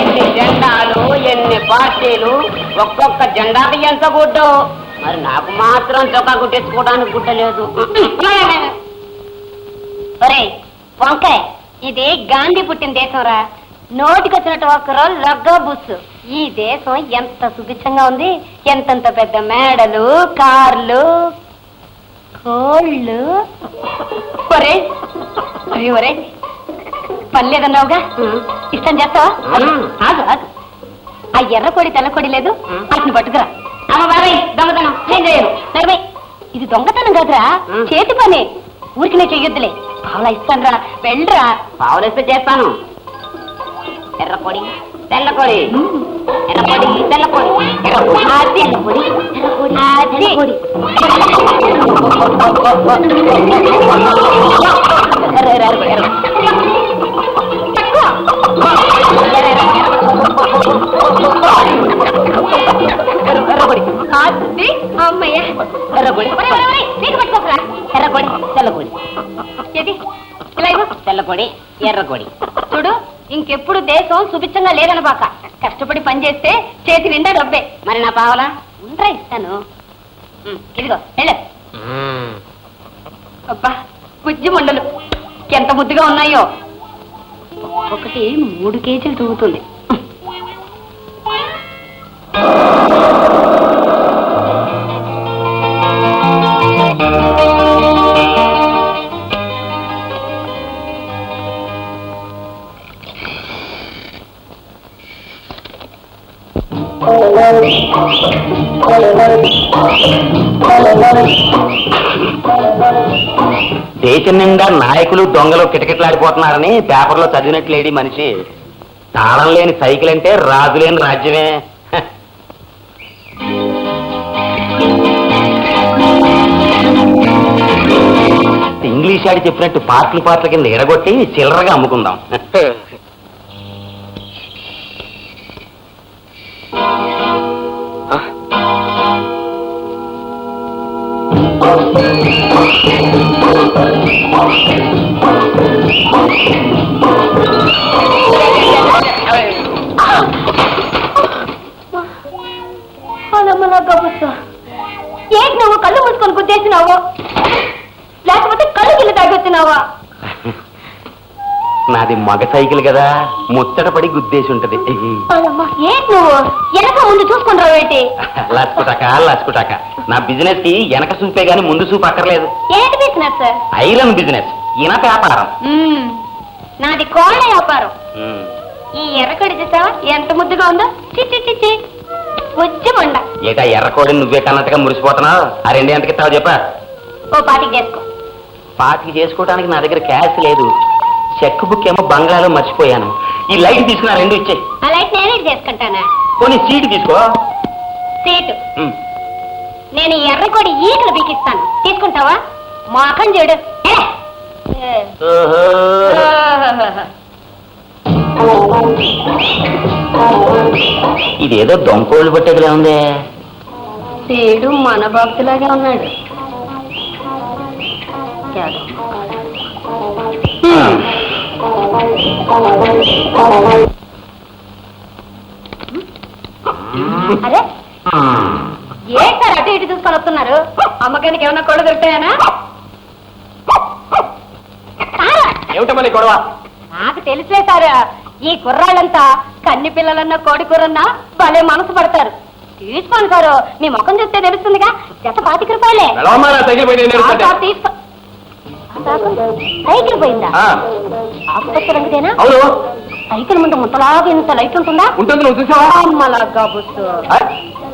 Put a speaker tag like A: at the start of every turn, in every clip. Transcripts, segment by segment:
A: ఎన్ని జెండాలు ఎన్ని పార్టీలు ఒక్కొక్క జెండాకి ఎంత గుడ్డు మరి నాకు మాత్రం చొక్కా కుట్టేసుకోవడానికి గుడ్డ లేదు
B: ఒరే వంకాయ ఇది గాంధీ పుట్టిన దేశంరా నోటికొచ్చినట్టు ఒక్కరో లగ్గ బుస్సు ఈ దేశం ఎంత సుభిక్షంగా ఉంది ఎంతంత పెద్ద మేడలు కార్లు. కోళ్ళు ఒరే ఒరే ఒరే పని లేదన్నావుగా ఇష్టం చేస్తావా. ఆగు. ఆగు. ఆ ఎర్ర కొడి తెల్ల కొడి లేదు. వాటిని పట్టుకురా.
A: అమ్మ బాబాయ్ దొంగతనం. నేను చేయను?
B: నడవై ఇది దొంగతనం కాదురా. చేతి పని. ఊరికినే చెయ్యొద్దులే. పావులా ఇస్తానురా. వెళ్ళరా.
A: పావులేస్తే చేస్తాను. ఎర్ర తెల్లకొడి పొడి తెల్లకొడి పొడి తెల్ల పొడి ఎర్ర పొడి
B: అది ఎర్ర
A: అది.
B: అది అమ్మయ్య నీకు ఏది? ఇలా
A: పొడి ఎర్ర పొడి
B: చూడు ఇంకెప్పుడు దేశం సుభిక్షంగా లేదనబాక. కష్టపడి పని చేస్తే చేతి నిండా డబ్బే
A: మరి నా పావలా?
B: ఉండరా ఇస్తాను. ఉమ్, ఇదిగో వెళ్ళు. అబ్బా బుజ్జి మండలు. ఎంత ముద్దుగా ఉన్నాయో. ఒకటి మూడు కేజీలు తూగుతుంది.
C: దేశం నిండా నాయకులు దొంగలు కిటకిటలాడిపోతున్నారని పేపర్లో చదివినట్లేడి మనిషి. తాళం లేని సైకిల్ అంటే రాజు లేని రాజ్యమే. ఇంగ్లీష్ ఆడి చెప్పినట్టు పార్ట్లు పార్ట్ల కింద ఎడగొట్టి చిల్లరగా అమ్ముకుందాం.
B: ఏంటి నువ్వు కళ్ళు మూసుకొని లేకపోతే కళ్ళు గిల్లు తాగొచ్చినావా
C: నాది మగ సైకిల్ కదా ముచ్చట పడి గుద్దేసి ఉంటది.
B: ఏంటి నువ్వు? వెనక ముందు చూసుకుని రావేటి
C: నా బిజినెస్కి వెనక చూపే గాని ముందు చూపు అక్కర్లేదు.
B: ఏంటి బిజినెస్?
C: ఐరన్ బిజినెస్ ఈయన వ్యాపారం.
B: నాది కోళ్ళ వ్యాపారం. ఈ ఎర్రకడి చూసావా? ఎంత ముద్దుగా ఉందో? చిచ్చి చిచ్చి
C: ఏటా ఎర్రకోడిని నువ్వే కన్నట్టుగా మురిసిపోతున్నావు? ఆ రెండు ఎంతకి ఇస్తావు చెప్పా.
B: ఓ పాటికి చేసుకో.
C: పార్టీ చేసుకోవడానికి నా దగ్గర క్యాష్ లేదు. చెక్ బుక్ ఏమో బంగ్లాలో మర్చిపోయాను. ఈ లైట్ తీసుకున్నా రెండు ఇచ్చే
B: ఆ లైట్ నేనే చేసుకుంటానా?
C: పోనీ సీట్ తీసుకో.
B: సీటు?
C: ఉమ్.
B: నేను ఈ ఎర్రకొడి ఈకలు బీకిస్తాను తీసుకుంటావా? మాకం చూడు. ఏ. ఏ.
C: ఓహో. ఇదేదో దొంకోళ్ళు పట్టేదిలా ఉందే?
B: వీడు మన భక్తులాగే ఉన్నాడు. అరే ఏంటి సార్ అటు ఇటు చూసుకొని వస్తున్నారు? అమ్మకానికి ఏమన్నా కొడు దొరుకుతాయనా?
C: గొడవ?
B: నాకు తెలిసే సారా ఈ కుర్రాళ్ళంతా కన్ని పిల్లలన్నా కోడి కూరన్నా భలే మనసు పడతారు. తీసుకోండి సారు. మీ ముఖం చూస్తే తెలుస్తుందిగా. జత పాతిక రూపాయలే
C: సైకిల్
B: పోయిందా?
C: ఆ,
B: ఆకుపచ్చ రంగుదేనా?
C: అవును.
B: సైకిల్ ముందు ముత్తలాగా ఇంత లైట్ ఉంటుందా?
C: ఉంటుంది నువ్వు చూసావా?
B: అమ్మలాగా బుస్సు.
C: ఆ?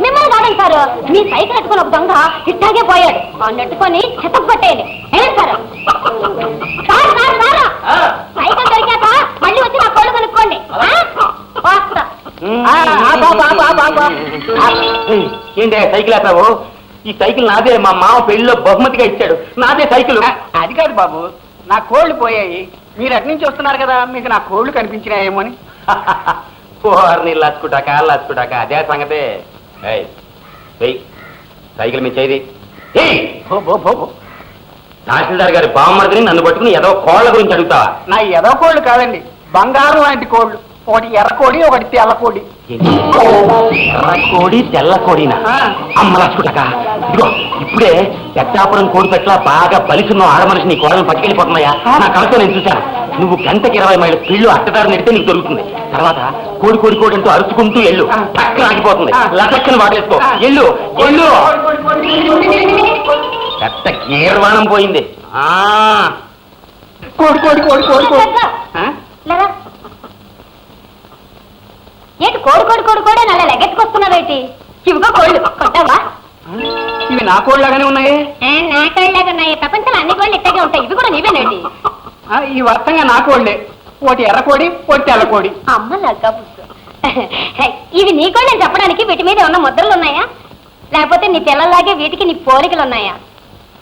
B: మిమ్మల్ని కాదండి సారు. మీ సైకిల్ ఎట్టుకుని ఒక దొంగ ఇట్టాగే పోయాడు. ఆ నెట్టుకొని చెతకు పట్టేయండి ఏంటి సారు? Sir sir sir.
C: ఆ.
B: సైకిల్ దొరికాక మళ్ళీ వచ్చి నా కోళ్ళు కొనుక్కోండి? వస్తా.
C: ఏంటి సైకిల్ ఆపావు? ఈ సైకిల్ నాదే మా మామ పెళ్ళిలో బహుమతిగా ఇచ్చాడు. నాదే సైకిల్.
D: అది కాదు బాబు. నా కోళ్ళు పోయాయి. మీరు అటు నుంచి వస్తున్నారు కదా మీకు నా కోళ్ళు కనిపించినాయేమో అని.
C: పోర్ని లచ్చుకుటాక లచ్చుకుటాక అదే సంగతే. సైకిల్ మీ చేయి. తహసీల్దార్ గారి బామ్మర్దిని నన్ను పట్టుకుని ఏదో కోళ్ళ గురించి అడుగుతావా?
D: నా ఎదో కోళ్ళు కాదండి బంగారం లాంటి కోళ్ళు. ఒకటి ఎర్ర కోడి ఒకటి తెల్ల కోడి
C: ఎర్ర కోడి తెల్ల కోడినా
D: ఆ.
C: అమ్మ లచ్చుకుంటాక. ఇదిగో ఇప్పుడే పెద్దాపురం కోడి పెట్ల బాగా బలిసున్న ఆడమనిషి నీ కోడలను పట్టుకెళ్ళిపోతున్నాయా? నా కళతో నేను చూశాను. నువ్వు గంటకి ఇరవై మైళ్ళ పిల్లు అట్టదారి నెడితే నీకు దొరుకుతుంది. తర్వాత కోడి కోడి కోడి అంటూ అరుచుకుంటూ ఎల్లు. పక్కన ఆగిపోతుంది. లటక్కన వాటేసుకో
D: ఆ.
C: ఎల్లు ఎల్లు. పెద్ద గీర్వాణం పోయింది. ఆ.
D: కోడి కోడి కోడి కోడి కోడి.
B: ఏంటి కోడి కోడి కోడి కోడి నల్ల లెగ్గెత్తుకొస్తున్నావేంటి ఇవిగో కోళ్ళు. కొట్టావా?
D: ఇవి నా కోళ్ళగానే ఉన్నాయే?
B: నా కోళ్ళగా ఉన్నాయి. ప్రపంచంలో అన్ని కోళ్ళు ఇట్టగే ఉంటాయి. ఇవి కూడా నీవేనండి?
D: ఆ, ఈ వర్తంగా నా కోళ్ళే. ఒకటి ఎర్ర కోడి ఒకటి తెల్ల కోడి.
B: అమ్మ లగ్గా ఇవి నీ కోళ్ళని చెప్పడానికి వీటి మీద ఉన్న ముద్రలు ఉన్నాయా? లేకపోతే నీ పిల్లల్లాగే వీటికి నీ పోలికలు ఉన్నాయా?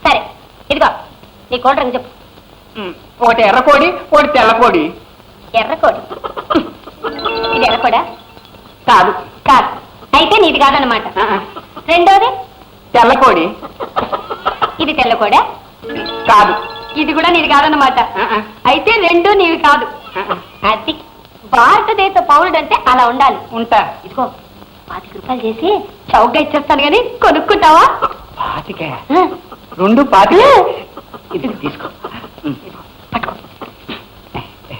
B: సరే ఇదిగో నీ కోళ్ళ రంగు చెప్పు.
D: ఒకటి ఎర్ర కోడి ఒకటి తెల్ల కోడి.
B: ఎర్రకోడి ఇది ఎర్రకోడా
D: కాదు.
B: కాదు. అయితే నీది కాదనమాట. రెండోది?
D: తెల్ల కోడి
B: ఇది తెల్లకోడా?
D: కాదు.
B: ఇది కూడా నీది
D: ఆ.
B: అయితే రెండు నీవి కాదు. అది భారతదేశ పౌరుడు అంటే అలా ఉండాలి.
D: ఉంటా.
B: ఇదిగో పాతిక రూపాయలు చేసి చౌకగా ఇచ్చేస్తాను కానీ కొనుక్కుంటావా?
D: పాతిక. రెండు పాతిక.
B: ఇది తీసుకో.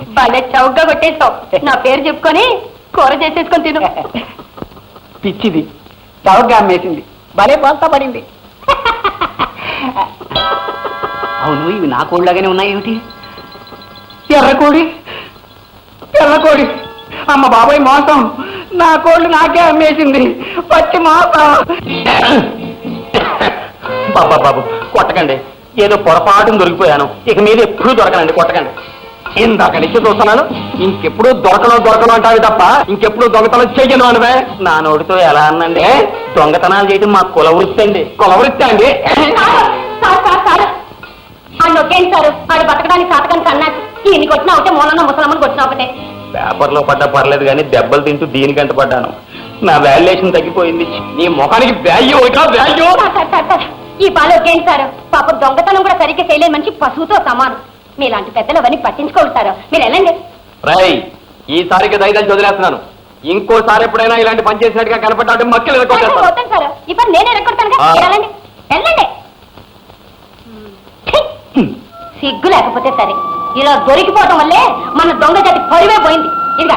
B: భలే చౌకగా కొట్టేస్తావు. నా పేరు చెప్పుకొని కూర చేసేసుకొని తిను.
D: పిచ్చిది చౌకగా అమ్మేసింది. భలే బోల్తా పడింది. అవును ఇవి నా కోళ్ళగానే ఉన్నాయి ఏమిటి ఎర్రకోడి ఎర్రకోడి అమ్మ బాబాయ్ మోసం. నా కోళ్ళు నాకే అమ్మేసింది. పచ్చి మోసం.
C: బాబా బాబు కొట్టకండి. ఏదో పొరపాటును దొరికిపోయాను. ఇక మీద ఎప్పుడూ దొరకనండి కొట్టకండి. ఇందాక నుంచి చూస్తున్నాను. ఇంకెప్పుడు దొరకను దొరకను అంటావి తప్ప ఇంకెప్పుడు దొంగతనం చెయ్యను అనవే. నా నోటితో ఎలా అన్నండి? దొంగతనాలు చేయడం మా కుల వృత్తి అండి. కుల వృత్తి అండి?
B: సార్ సార్ ఆడు బతకడానికి ఈయన కొట్టిన ఒకటే మూలన్న ముసలమ్మని కొట్టిన ఒకటే.
C: పేపర్లో పడ్డా పర్లేదు కానీ దెబ్బలు తింటూ దీనికంట పడ్డాను. నా వాల్యుయేషన్ తగ్గిపోయింది. నీ ముఖానికి వాల్యూ ఒకటా వాల్యూ?
B: ఈ బాలు ఒకేంటి సార్. పాపం దొంగతనం కూడా సరిగ్గా చేయలేని మంచి పశువుతో సమానం. మీలాంటి పెద్దలు అవన్నీ పట్టించుకోగలుగుతారు మీరు వెళ్ళండి.
C: రై ఈసారికి దైదాన్ని వదిలేస్తున్నాను ఇంకోసారి ఎప్పుడైనా ఇలాంటి పని చేసినట్టుగా కనపడ్డా మక్కలు
B: సార్, పని నేనే. వెళ్ళండి! సిగ్గు లేకపోతే సరే. ఇలా దొరికిపోవటం వల్లే మన దొంగ జాతి పరువే పోయింది. ఇదిగా.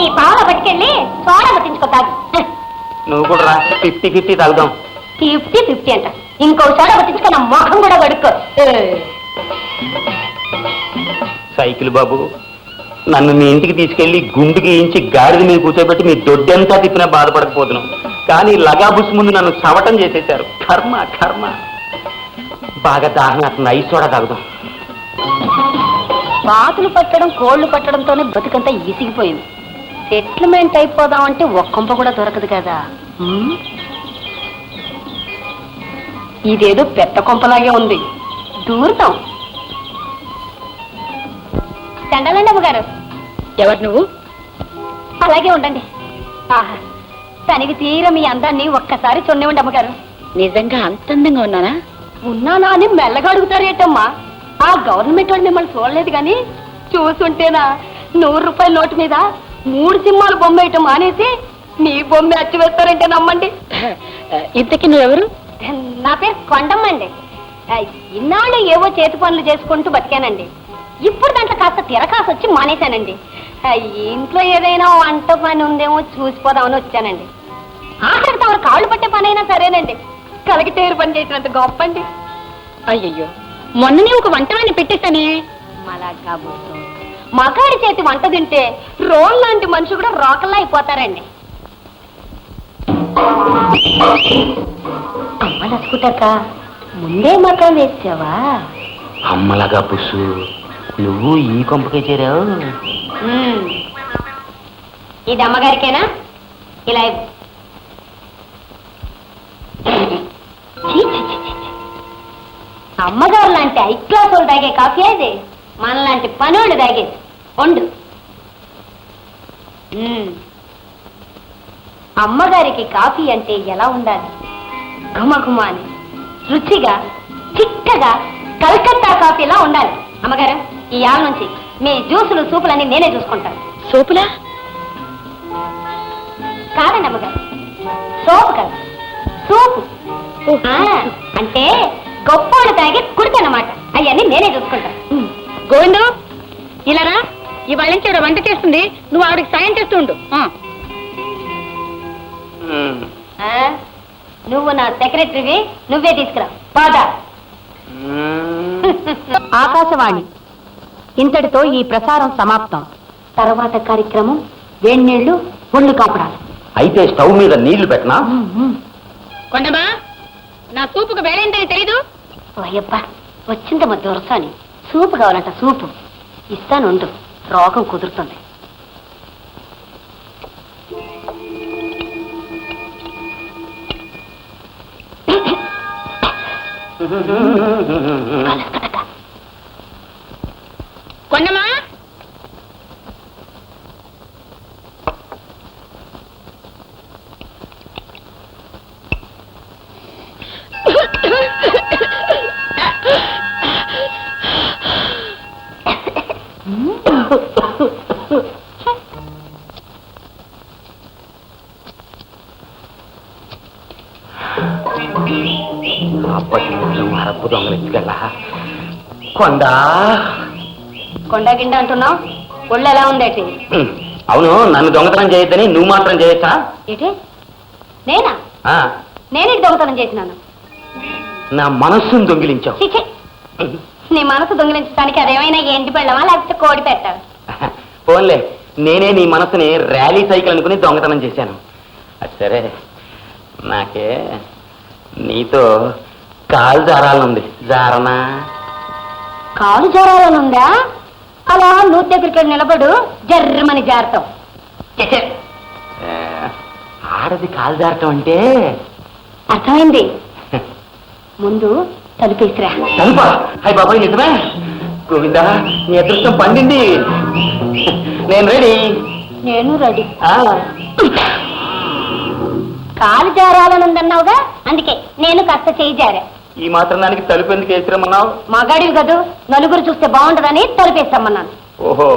B: ఈ పావుల పట్టుకెళ్ళి సోడా పట్టించుకో తాగు.
C: నువ్వు కూడా ఫిఫ్టీ ఫిఫ్టీ తగ్గుదాం
B: ఫిఫ్టీ ఫిఫ్టీ అంట. ఇంకో సోడా పట్టించుకో నా మొహం కూడా కడుక్కో.
C: సైకిల్ బాబు నన్ను మీ ఇంటికి తీసుకెళ్ళి గుండు గీయించి గాడిద మీద కూర్చోబెట్టి మీ దొడ్డంతా తిప్పినా బాధపడకపోతున్నాం కానీ లగాబుస్ ముందు నన్ను చవటం చేసేశారు. కర్మ కర్మ. బాగా దాహం అతను సోడా తాగుదాం.
B: బాతులు పట్టడం కోళ్ళు పట్టడంతోనే బతుకంతా ఈసిగిపోయింది సెటిల్మెంట్ అయిపోదామంటే ఒక్కంప కూడా దొరకదు కదా? ఇదేదో పెద్ద కొంపలాగే ఉంది. దూరుతాం. చండాలండి అమ్మగారు.
E: ఎవరు నువ్వు?
B: అలాగే ఉండండి. ఆహా తనివి తీర మీ అందాన్ని ఒక్కసారి చొన్నివ్వండి అమ్మగారు.
E: నిజంగా అంత అందంగా ఉన్నానా?
B: ఉన్నానా అని మెల్లగా అడుగుతారేటమ్మా ఆ గవర్నమెంట్ వాళ్ళు మిమ్మల్ని చూడలేదు కానీ చూసుంటేనా నూరు రూపాయల నోటు మీద మూడు సింహాలు బొమ్మ వేయటం మానేసి మీ బొమ్మ అచ్చి వేస్తారంటే నమ్మండి.
E: ఇంతకీ నువ్వెవరు?
B: నా పేరు కొండమ్మ అండి. ఆ, ఇన్నాళ్ళు ఏవో చేతి పనులు చేసుకుంటూ బతికానండి. ఇప్పుడు దాంట్లో కాస్త తిరకాసు వచ్చి మానేశానండి. ఇంట్లో ఏదైనా వంట పని ఉందేమో చూసిపోదామని వచ్చానండి. ఆఖరికి తమరు కాళ్ళు పట్టే పని అయినా సరేనండి కలిగితేరు పని చేసినంత గొప్ప అండి
E: అయ్యయ్యో మొన్ననే ఒక వంటవాణ్ణి పెట్టేశానే.
B: మలా కాబోతు మగాడి చేతి వంట తింటే రోల్ లాంటి మనిషి కూడా రోకల్లా అయిపోతారండి. అమ్మ నచ్చుకుంటాక ముందే మకాం వేసావా?
C: అమ్మలగా పుస్సు నువ్వు ఈ కొంపకే చేరావు.
B: ఇది అమ్మగారికేనా? ఇలా. అమ్మగారు లాంటి హై క్లాస్ వాళ్ళు తాగే కాఫీ అది మనలాంటి పనోళ్ళు తాగేది వండు. మ్మ్. అమ్మగారికి కాఫీ అంటే ఎలా ఉండాలి? ఘుమఘుమ అని రుచిగా చిక్కగా కలకత్తా కాఫీలా ఉండాలి. అమ్మగారు ఈ ఆల నుంచి మీ జ్యూసులు సూపులన్నీ నేనే చూసుకుంటాను.
E: సోపులా?
B: కాదండి అమ్మగారు సోపు కాదు సూపు. ఆ, అంటే గొప్పోళ్ళు తాగి కుడితి అన్నమాట. అవన్నీ నేనే చూసుకుంటాను.
E: గోవిందు ఇలా రా. ఇవాళ నుంచి ఆవిడ వంట చేస్తుంది నువ్వు ఆవిడకి సాయం చేస్తూ ఉండు. ఆ.
C: మ్మ్.
B: ఆ, నువ్వు నా సెక్రటరీవి నువ్వే తీసుకురా. బాగా.
E: ఆకాశవాణి. ఇంతటితో ఈ ప్రసారం సమాప్తం.
B: తర్వాత కార్యక్రమం వేణీళ్ళు ఒళ్ళు కాపడాలి
C: అయితే స్టవ్ మీద నీళ్ళు పెట్టనా?
E: కొండమా నా సూపుకు వేడైందని తెలీదు?
B: అయ్యప్ప వచ్చిందమ్మ దొరసాని. సూపు కావాలంట సూపు. ఇస్తాను ఉండు రోగం కుదురుతుంది.
C: பொன்னம்மா కొండా?
B: కొండ గిండ అంటున్నావు? ఒళ్ళు ఎలా ఉందేటి.
C: అవును నన్ను దొంగతనం చేయొద్దని నువ్వు మాత్రం చేయొచ్చా?
B: ఏంటి? నేనా?
C: ఆ,
B: నేనే దొంగతనం చేసినాను.
C: నా మనస్సును దొంగిలించావు.
B: నీ మనసు దొంగిలించడానికి అదేమైనా ఎండి పెళ్ళమా? లేకపోతే కోడి పెట్టావు
C: పోన్లే నేనే నీ మనసుని ర్యాలీ సైకిల్ అనుకుని దొంగతనం చేశాను. సరే నాకే నీతో కాలు జారాలనుంది. జారనా?
B: కాలు జారాలనుందా? అలా నూతి దగ్గరికి నిలబడు జర్రమని
C: ఆ, ఆడది కాలు జారటం అంటే?
B: అర్థమైంది. ముందు తలుపేసిరా
C: తలుపా? హాయ్ బాబాయ్ నిజమే. గోవిందా నీ అదృష్టం పండింది. నేను రెడీ.
B: నేను రెడీ. కాలు జారాలనుందన్నావుగా? అందుకే నేను కాస్త చేయి జారా.
C: ఈ మాత్రం దానికి తలుపు ఎందుకు వేసిరమ్మన్నావు?
B: మగాడివి కదూ నలుగురు చూస్తే బాగుంటదని తలుపేస్తామన్నాను.
C: ఓహో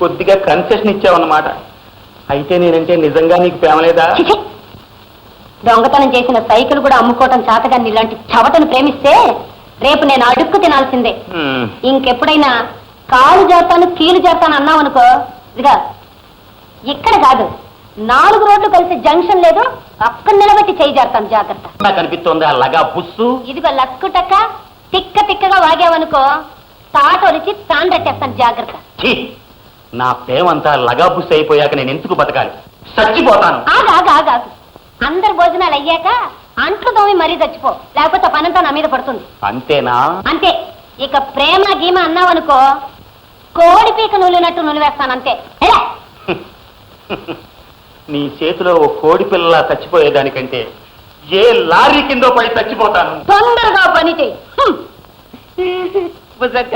C: కొద్దిగా కన్సెషన్ ఇచ్చావన్నమాట. అయితే నేనంటే నిజంగా నీకు ప్రేమ లేదా?
B: చిచి దొంగతనం చేసిన సైకిల్ కూడా అమ్ముకోవటం చాతగా ఇలాంటి చవటను ప్రేమిస్తే రేపు నేను అడుక్కు తినాల్సిందే. ఇంకెప్పుడైనా కాలు చేస్తాను కీలు చేస్తాను అన్నావనుకో ఇదిగా ఇక్కడ కాదు. నాలుగు రోడ్లు కలిసి జంక్షన్ లేదు అక్కడ నిలబెట్టి చేయి జాగ్రత్త.
C: నాకు అనిపిస్తోంది ఆ లగా బుస్సు?
B: ఇదిగో లక్కుటక్క తిక్క తిక్కగా వాగావనుకో తాటొలిచి తాండ్రట్టేస్తాను జాగ్రత్త.
C: ఛీ! నా ప్రేమంతా లగా బుస్సు అయిపోయాక నేను ఎందుకు బతకాలి? చచ్చిపోతాను.
B: ఆగా ఆగా ఆగా అందరు భోజనాలు అయ్యాక అంట్లు తోమి మరీ చచ్చిపో. లేకపోతే పనంతా నా మీద పడుతుంది.
C: అంతేనా?
B: అంతే. ఇక ప్రేమ గీమ అన్నావనుకో కోడి పీక నులినట్టు నులివేస్తాను అంతే. ఎలా
C: నీ చేతిలో ఓ కోడి పిల్ల చచ్చిపోయేదానికంటే ఏ లారీ కిందో పడి చచ్చిపోతాను.
B: తొందరగా పని.
A: బుసక్క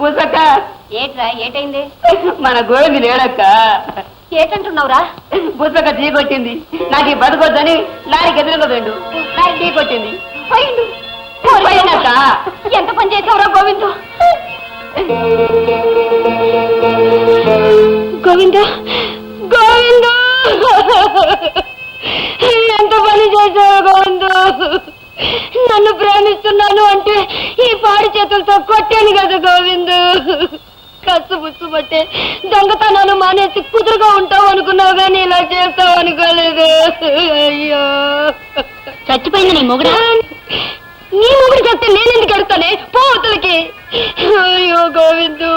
A: బుసక్క
B: ఏట్రా ఏటైంది?
A: మన గోవింది లేడక్క
B: ఏటంటున్నావురా?
A: బుసక్క టీ కొట్టింది. నాకు ఈ బతకొద్దని లారీకి ఎదురుగా వెండు లారీ? టీ కొట్టింది.
B: పోయిండు.
A: పోయిందక్క
B: ఎంత పని చేసావురా గోవింద? గోవిందు? ఎంత పని చేసావు గోవిందు? నన్ను ప్రేమిస్తున్నాను అంటే ఈ పాడి చేతులతో కొట్టాను కదా గోవిందు. కసు బుచ్చుబట్టే దొంగతనాలు మానేసి కుదురుగా ఉంటావు అనుకున్నావు కానీ ఇలా చేస్తావు అనుకోలేదు. అయ్యో.
E: చచ్చిపోయింది నీ మొగుడు?
B: నీ ముగుడు చేస్తే నేనెందుకు ఎడతానే? పోవతలకి అయ్యో గోవిందు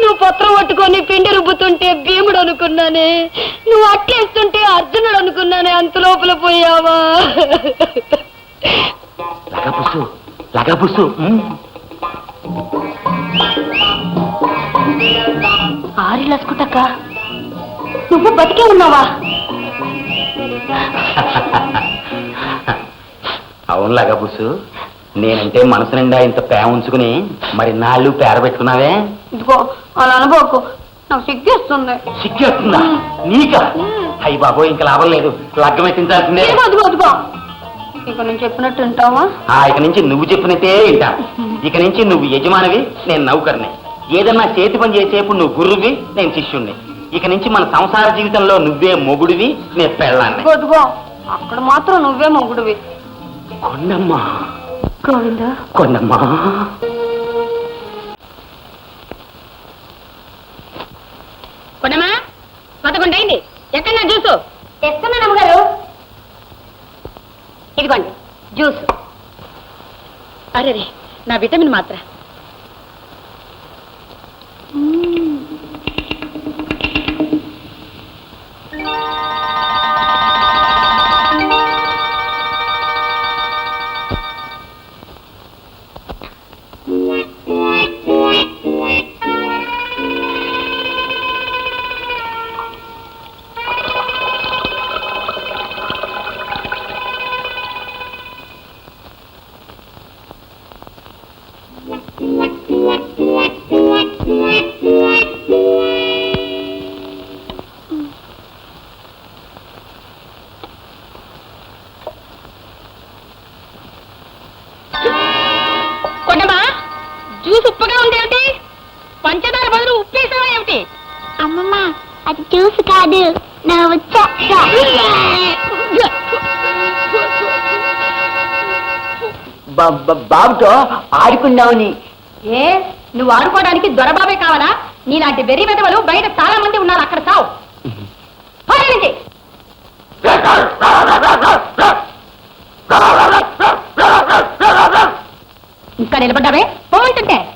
B: నువ్వు పత్రం పట్టుకొని పిండి రుబ్బుతుంటే భీముడు అనుకున్నానే నువ్వు అట్లేస్తుంటే అర్జునుడు అనుకున్నానే అంత లోపల పోయావా. ఆరి లసుకుటక్క. నువ్వు బతికే ఉన్నావా?
C: అవును లగా బుస్సు నేనంటే మనసు నిండా ఇంత ప్రేమ ఉంచుకుని మరి నాళ్ళు పేర పెట్టుకున్నావే?
B: ఇదిగో అలా అనుకోకు నాకు సిగ్గేస్తుంది
C: సిగ్గేస్తుందా నీకా? అయ్యి బాబోయ్ ఇంకా లాభం లేదు. లగ్గం ఎత్తించాల్సిందే
B: ఇదిగో అదిగో అదిగో. ఇక నేను చెప్పినట్టు వింటావా?
C: ఆ ఇక నుంచి నువ్వు చెప్పినట్టే వింటాను ఇక నుంచి నువ్వు యజమానివి నేను నౌకర్ని. ఏదన్నా చేతి పని చేసేప్పుడు నువ్వు గురువి నేను శిష్యుణ్ణి. ఇక నుంచి మన సంసార జీవితంలో నువ్వే మొగుడివి నేను పెళ్ళాన్ని.
B: అక్కడ మాత్రం నువ్వే మొగుడివి.
C: కొండమ్మా.
B: గోవింద?
C: కొండమ్మా
E: కొనమా పదకొండు అయింది. ఎక్కడ నా జ్యూసు?
B: తెస్తున్నాను అమ్మగారు ఇదిగోండి జ్యూస్.
E: అరే రే నా విటమిన్ మాత్ర. జ్యూస్ ఉప్పుగా ఉంది ఏమిటి? పంచదార బదులు ఉప్పేసావా ఏమిటి?
F: అమ్మమ్మ అది జ్యూస్ కాదు. నా వచ్చా
D: బాబుతో ఆడుకుందామని
E: ఏ నువ్వు ఆడుకోవడానికి దొరబాబే కావాలా? నీలాంటి వెర్రి వెదవలు బయట చాలా మంది ఉన్నారు అక్కడ చావు. ఇక్కడ నిలబడ్డావే పోంటుంటే